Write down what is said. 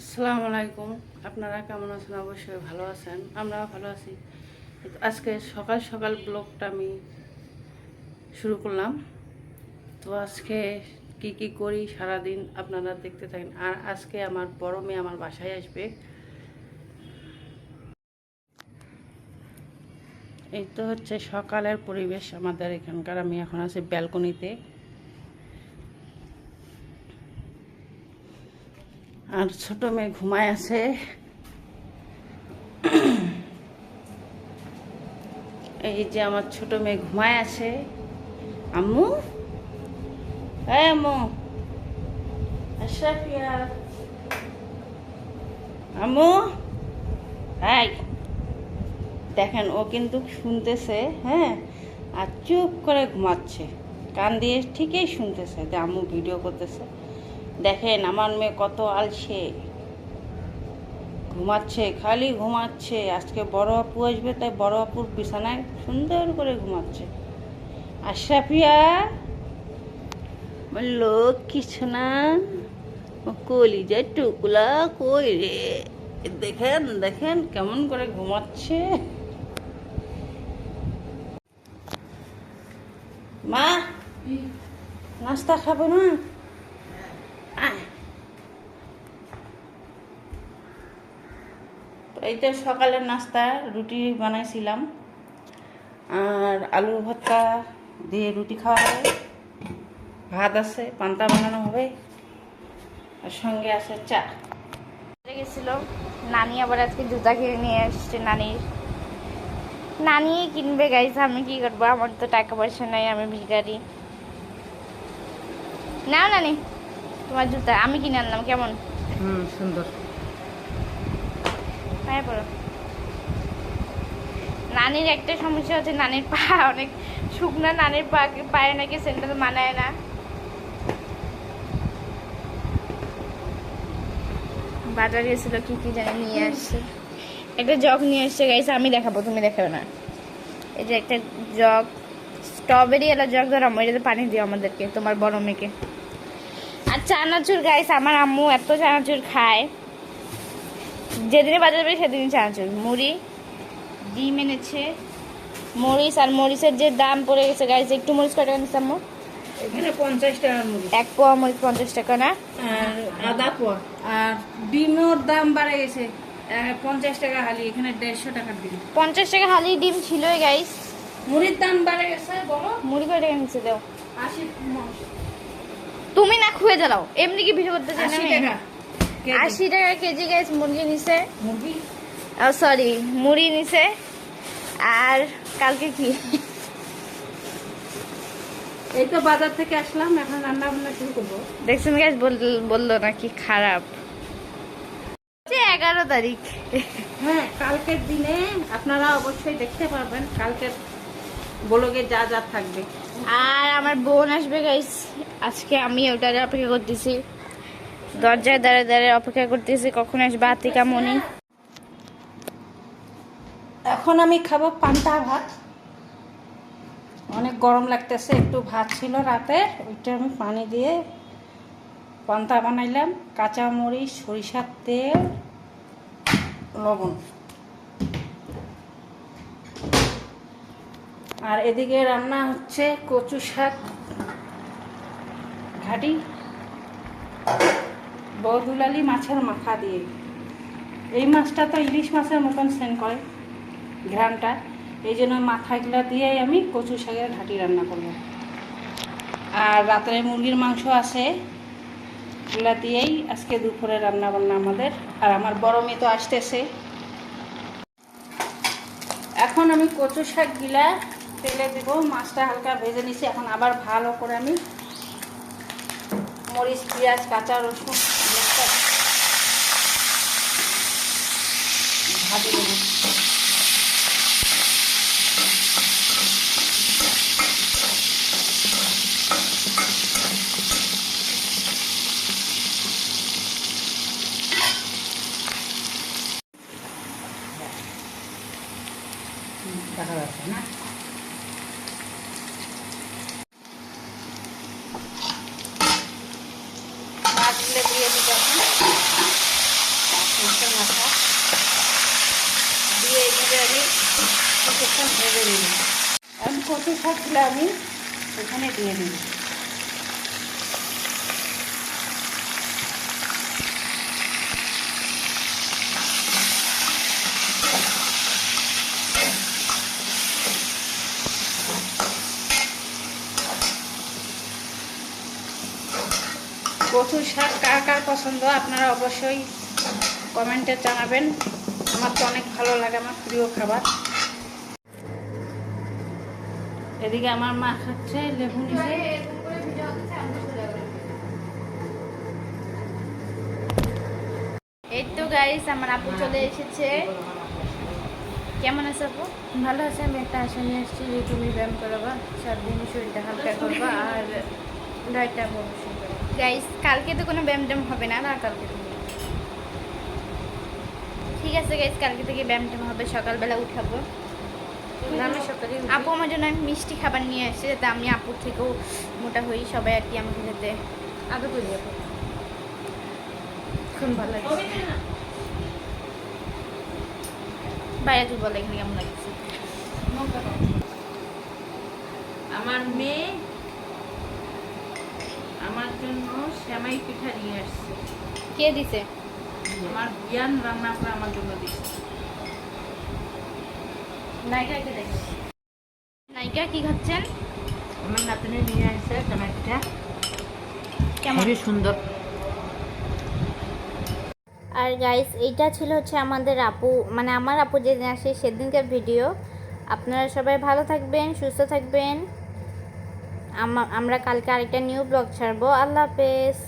আসসালামু আলাইকুম। আপনারা কেমন আছেন? অবশ্যই ভালো আছেন। আমরাও ভালো আছি। আজকে সকাল সকাল ব্লগটা আমি শুরু করলাম। তো আজকে কি কি করি সারাদিন আপনারা দেখতে থাকেন। আর আজকে আমার বড় মেয়ে আমার বাসায় আসবে। এই তো হচ্ছে সকালের পরিবেশ আমাদের এখানকার। আমি এখন আছি ব্যালকনিতে। আর ছোট মেয়ে ঘুমায় আছে। এই যে আমার ছোট মেয়ে ঘুমায় আছে। আম্মু? এই আম্মু। আম্মু? এই। দেখেন, ও কিন্তু শুনতেছে হ্যাঁ? আর চুপ করে ঘুমাচ্ছে। কান দিয়ে ঠিকই শুনতেছে। যে আম্মু ভিডিও করতেছে। দেখেন আমার মেয়ে কত আলসে। ঘুমাচ্ছে খালি ঘুমাচ্ছে। আজকে বড় আপু আসবে তাই বড় আপুর বিছানায় সুন্দর করে ঘুমাচ্ছে। আশরাফিয়া লোক কিছু না কলি যে টুকলা কই রে? দেখেন দেখেন কেমন করে ঘুমাচ্ছে। মা নাস্তা খাব না? তো এই তো সকালের নাস্তা রুটি বানাইছিলাম। আর আলু ভর্তা দিয়ে রুটি খাওয়া হবে। ভাত আছে পান্তা বানানো হবে। আর সঙ্গে আছে চা। গেছিল। নানি আবার আজকে জুতা কিনে নিয়ে আসছে নানির। নানি কিনবে গাইস আমি কি করব? আমার তো টাকা পয়সা নাই আমি ভিখারি। নাও নানি তোমার জুতা আমি কিনে আনলাম কেমন? হুম সুন্দর। পড়ো নানির একটা সমস্যা হচ্ছে নানির পা অনেক শুকনা, নানির পা পায়ে নাকি সেন্টার মানায় না। বাজার গেছিল, কি কি জানি নিয়ে আসছে। একটা জগ নিয়ে আসছে গাইছে আমি দেখাবো, তুমি দেখাবে না। এই যে একটা জগ স্ট্রবেরি এলা জগ, ধর আম্মু এটাতে পানি দিও আমাদেরকে, তোমার বড় মেয়েকে। আর চানাচুর গাইস আমার আম্মু এত চানাচুর খায়। যেদিনে বাজার যাবে সেদিনই চানাচুর। মুড়ি ডিম এনেছে। মরিচ আর মরিচের যে দাম পড়ে গেছে গাইস একটু মরিচ কত টাকা নিচ্ছে আম্মু? এখানে পঞ্চাশ টাকার এক পোয়া মরিচ পঞ্চাশ টাকা না? আর আদা পোয়া। আর ডিমের দাম বাড়ে গেছে পঞ্চাশ টাকা হালি এখানে দেড়শো টাকার ডিম। পঞ্চাশ টাকা হালি ডিম ছিলই গাইস মুড়ির দাম বাড়ে গেছে বলো। মুড়ি কয় টাকা নিচ্ছে দাও। আশি তুমি না খুঁয়ে জ্বালাও। এমনি কি ভিডিও করতে চাই কেজি। আশি টাকা কেজি গাইস মুরগি নিছে। মুরগি? সরি মুড়ি নিছে। আর কালকে কি? এই তো বাজার থেকে আসলাম এখন রান্না বান্না শুরু করব। দেখছেন গাইস বলল নাকি খারাপ? এগারো তারিখ। হ্যাঁ কালকের দিনে আপনারা অবশ্যই দেখতে পারবেন কালকের ব্লগে যা যা থাকবে। আর আমার বোন আসবে গাইস আজকে আমি ওটার অপেক্ষা করতেছি। দরজায় দাঁড়িয়ে দাঁড়িয়ে অপেক্ষা করতেছি, কখন আসবে আতিকা, মনি? এখন আমি খাব পান্তা ভাত। অনেক গরম লাগতেছে, একটু ভাত ছিল রাতে, ওইটা আমি পানি দিয়ে পান্তা বানাইলাম কাঁচা মরিচ সরিষার তেল, লবণ। আর এদিকে রান্না হচ্ছে কচু শাক, ঘাটি। বদুলালি মাছের মাথা দিয়ে। এই মাছটা তো ইলিশ মাছের মতন সেন করে ঘ্রানটা এই জন্য মাথাগুলা দিয়েই আমি কচু শাকের ঘাটি রান্না করব। আর রাত্রে মুরগির মাংস আছে, এগুলা দিয়েই আজকে দুপুরে রান্না বান্না আমাদের। আর আমার বড় মেয়ে তো আসতেছে। এখন আমি কচু শাক গিলা তেলে দেবো, মাছটা হালকা ভেজে নিছি। এখন আবার ভালো করে আমি মরিচ, পেঁয়াজ, কাঁচা রসুন ভাজে দেবো দেখা যাচ্ছে না মাছগুলো দিয়ে দিতে এখন ভেজে নিব আমি কচু শাকগুলো আমি এখানে দিয়ে দিই কচুর শাক কার কার পছন্দ আপনারা অবশ্যই কমেন্টে জানাবেন। আমার তো অনেক ভালো লাগে, আমার প্রিয় খাবার। এদিকে আমার মা খাচ্ছে লেবু নিচে এই তো গাইস আমার আপু চলে এসেছে। কেমন আছে আপু? ভালো আছে আমি একটা আশা নিয়ে এসেছি যে তুমি ব্যায়াম করবা সাত দিন শরীরটা হালকা করবা আর ডায়েটটা অবশ্যই গাইস কালকে তো কোনো ব্যায়াম ট্যাম হবে না না কালকে ঠিক আছে গাইস কালকে থেকে ব্যায়াম ট্যাম হবে সকালবেলা উঠাবো। আপু আমার জন্য আমি মিষ্টি খাবার নিয়ে আসছে যাতে আমি আপুর থেকেও মোটা হই সবাই আর কি আমাকে যাতে আগে করি আপু। খুব ভালো লাগে বাইরে তুই বলে এখানে কেমন লাগছে? আমার মেয়ে আমার জন্য শ্যামাই পিঠা নিয়ে আসছে। কে দিছে? আমার বিয়ান রান্না করে আমার জন্য দিচ্ছে নায়িকাকে দেখি। নায়িকা কি খাচ্ছেন? আমার নাতনি নিয়ে আসছে শ্যামাই কেমন? সুন্দর। আর গাইস এইটা ছিল হচ্ছে আমাদের আপু মানে আমার আপু যেদিন আসে সেদিনকার ভিডিও আপনারা সবাই ভালো থাকবেন সুস্থ থাকবেন। আমরা কালকে আরেকটা নিউ ব্লগ ছাড়বো। আল্লাহ হাফেজ।